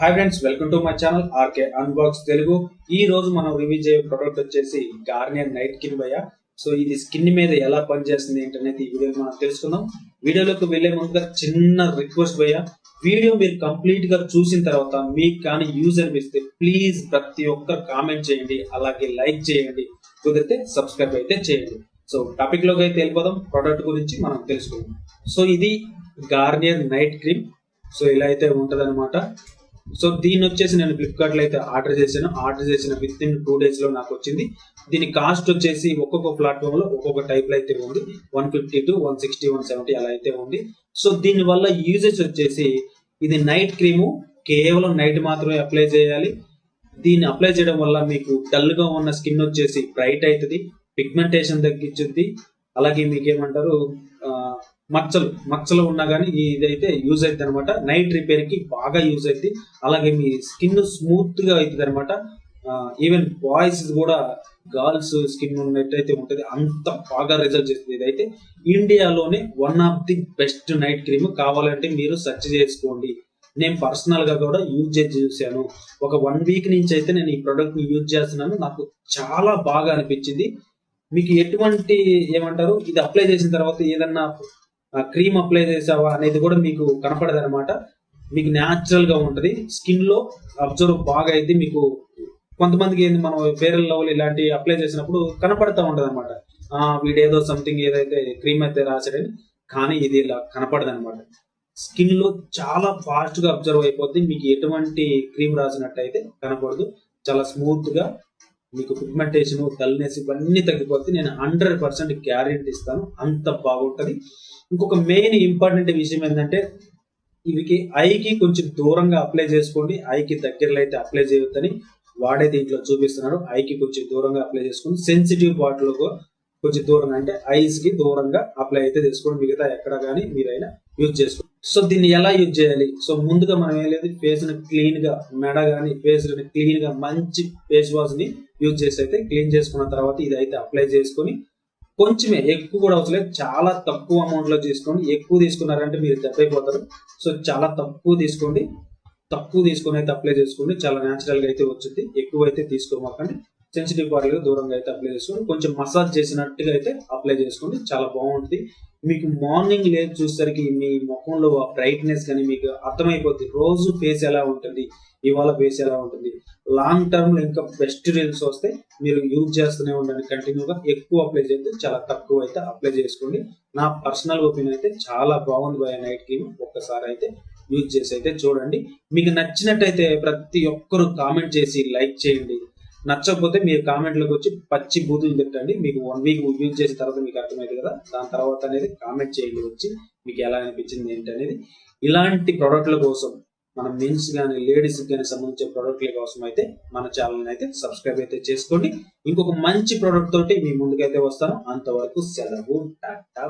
Hi friends welcome to my channel RK unbox Telugu ఈ రోజు మనం రివ్యూ చేయే ప్రొడక్ట్ వచ్చేసి గార్నియర్ నైట్ కిన్ బయ సో ఇది స్కిన్ మీద ఎలా పనిచేస్తుంది ఏంటనేది ఈ వీడియో మనం తెలుసుకుందాం. వీడియోలోకి వెళ్ళే ముందుగా చిన్న రిక్వెస్ట్ భయ వీడియో మీరు కంప్లీట్గా చూసిన తర్వాత మీకు కానీ యూజ్ అనిపిస్తే ప్లీజ్ ప్రతి ఒక్కరు కామెంట్ చేయండి అలాగే లైక్ చేయండి కుదిరితే సబ్స్క్రైబ్ అయితే చేయండి. సో టాపిక్లోకి అయితే వెళ్ళిపోదాం ప్రోడక్ట్ గురించి మనం తెలుసుకుందాం. సో ఇది గార్నియర్ నైట్ క్రీమ్ సో ఇలా అయితే ఉంటది సో దీన్ని వచ్చేసి నేను ఫ్లిప్కార్ట్లో అయితే ఆర్డర్ చేశాను. ఆర్డర్ చేసిన విత్ ఇన్ టూ డేస్లో నాకు వచ్చింది. దీని కాస్ట్ వచ్చేసి ఒక్కొక్క ప్లాట్ఫామ్లో ఒక్కొక్క టైప్లో అయితే ఉంది. One fifty two one sixty one seventy అలా అయితే ఉంది. సో దీని వల్ల యూజెస్ వచ్చేసి ఇది నైట్ క్రీము కేవలం నైట్ మాత్రమే అప్లై చేయాలి. దీన్ని అప్లై చేయడం వల్ల మీకు డల్గా ఉన్న స్కిన్ వచ్చేసి బ్రైట్ అవుతుంది. పిగ్మెంటేషన్ తగ్గించుద్ది అలాగే మీకు ఏమంటారు మచ్చలు మచ్చలు ఉన్నా కానీ ఇదైతే యూజ్ అవుతుంది అనమాట నైట్ రిపేర్కి బాగా యూజ్ అవుతుంది అలాగే మీ స్కిన్ స్మూత్గా అవుతుంది అనమాట ఈవెన్ బాయ్స్ కూడా గర్ల్స్ స్కిన్ ఉన్నట్టయితే ఉంటుంది. అంత బాగా రిజల్ట్ చేస్తుంది ఇదైతే. ఇండియాలోనే one of the best night cream కావాలంటే మీరు సెర్చ్ చేసుకోండి. నేను పర్సనల్గా కూడా యూజ్ చేసి చూశాను. ఒక వన్ వీక్ నుంచి అయితే నేను ఈ ప్రోడక్ట్ని యూజ్ చేస్తున్నాను. నాకు చాలా బాగా అనిపించింది. మీకు ఎటువంటి ఏమంటారు? ఇది అప్లై చేసిన తర్వాత ఏదన్నా క్రీమ్ అప్లై చేసావా అనేది కూడా మీకు కనపడదు అనమాట మీకు న్యాచురల్గా ఉంటది. స్కిన్లో అబ్జర్వ్ బాగా అయితే మీకు కొంతమందికి ఏంది మనం ఫేరల్ లెవెల్ ఇలాంటి అప్లై చేసినప్పుడు కనపడతా ఉంటది అనమాట వీడేదో సంథింగ్ ఏదైతే క్రీమ్ అయితే రాశాడని. కానీ ఇది ఇలా కనపడదు అనమాట స్కిన్లో చాలా ఫాస్ట్గా అబ్జర్వ్ అయిపోద్ది. మీకు ఎటువంటి క్రీమ్ రాసినట్టు అయితే కనపడదు. చాలా స్మూత్గా మీకు పిగ్మెంటేషన్ డల్నెస్ ఇవన్నీ తగ్గిపోతే నేను హండ్రెడ్ పర్సెంట్ గ్యారెంటీ ఇస్తాను. అంత బాగుంటుంది. ఇంకొక మెయిన్ ఇంపార్టెంట్ విషయం ఏంటంటే ఇవికి ఐకి కొంచెం దూరంగా అప్లై చేసుకోండి. ఐకి దగ్గరలో అయితే అప్లై చేయొద్దని వాడే దీంట్లో చూపిస్తున్నాడు. ఐకి కొంచెం దూరంగా అప్లై చేసుకోండి. సెన్సిటివ్ పార్ట్లో కొంచెం దూరంగా అంటే ఐస్కి దూరంగా అప్లై అయితే చేసుకోండి. మిగతా ఎక్కడ కానీ మీరైనా యూజ్ చేసుకోండి సో దీన్ని ఎలా యూజ్ చేయాలి? సో ముందుగా మనం ఏం లేదు ఫేస్ని క్లీన్గా మెడ గానీ ఫేస్ని క్లీన్గా మంచి ఫేస్ వాష్ని యూజ్ చేసి అయితే క్లీన్ చేసుకున్న తర్వాత ఇది అయితే అప్లై చేసుకొని కొంచెమే ఎక్కువ కూడా అవసరం లేదు. చాలా తక్కువ అమౌంట్లో తీసుకోండి. ఎక్కువ తీసుకున్నారంటే మీరు దెబ్బైపోతారు సో చాలా తక్కువ తీసుకోండి. తక్కువ తీసుకొని అయితే అప్లై చేసుకోండి. చాలా న్యాచురల్గా అయితే వచ్చింది. ఎక్కువ అయితే తీసుకోమాకండి. సెన్సిటివ్ పార్ట్ దూరంగా అయితే అప్లై చేసుకోండి. కొంచెం మసాజ్ చేసినట్టుగా అయితే అప్లై చేసుకోండి. చాలా బాగుంటుంది. మీకు మార్నింగ్ లేదు చూసేసరికి మీ ముఖంలో ఆ బ్రైట్నెస్ కానీ మీకు అర్థమైపోద్ది. రోజు ఫేస్ ఎలా ఉంటుంది? ఇవాళ ఫేస్ ఎలా ఉంటుంది? లాంగ్ టర్మ్లో ఇంకా బెస్ట్ రిజల్ట్స్ వస్తే మీరు యూజ్ చేస్తూనే ఉండండి. కంటిన్యూగా ఎక్కువ అప్లై చేస్తే చాలా తక్కువ అయితే అప్లై చేసుకోండి. నా పర్సనల్ ఒపీనియన్ అయితే చాలా బాగుంది బాయ్ నైట్ క్రీమ్ ఒక్కసారి అయితే యూజ్ చేసి అయితే చూడండి. మీకు నచ్చినట్టయితే ప్రతి ఒక్కరు కామెంట్ చేసి లైక్ చేయండి. నచ్చకపోతే మీరు కామెంట్లోకి వచ్చి పచ్చి బూతులు తిట్టండి. మీకు వన్ వీక్ యూజ్ చేసిన తర్వాత మీకు అర్థమైంది కదా. దాని తర్వాత అనేది కామెంట్ చేయండి వచ్చి మీకు ఎలా అనిపించింది ఏంటి అనేది. ఇలాంటి ప్రోడక్ట్ల కోసం మన మెన్స్ కానీ లేడీస్ కానీ సంబంధించిన ప్రోడక్ట్ల కోసం అయితే మన ఛానల్ని అయితే సబ్స్క్రైబ్ అయితే చేసుకోండి. ఇంకొక మంచి ప్రోడక్ట్ తోటి మీ ముందుకైతే వస్తాను. అంతవరకు సెలవు టాటా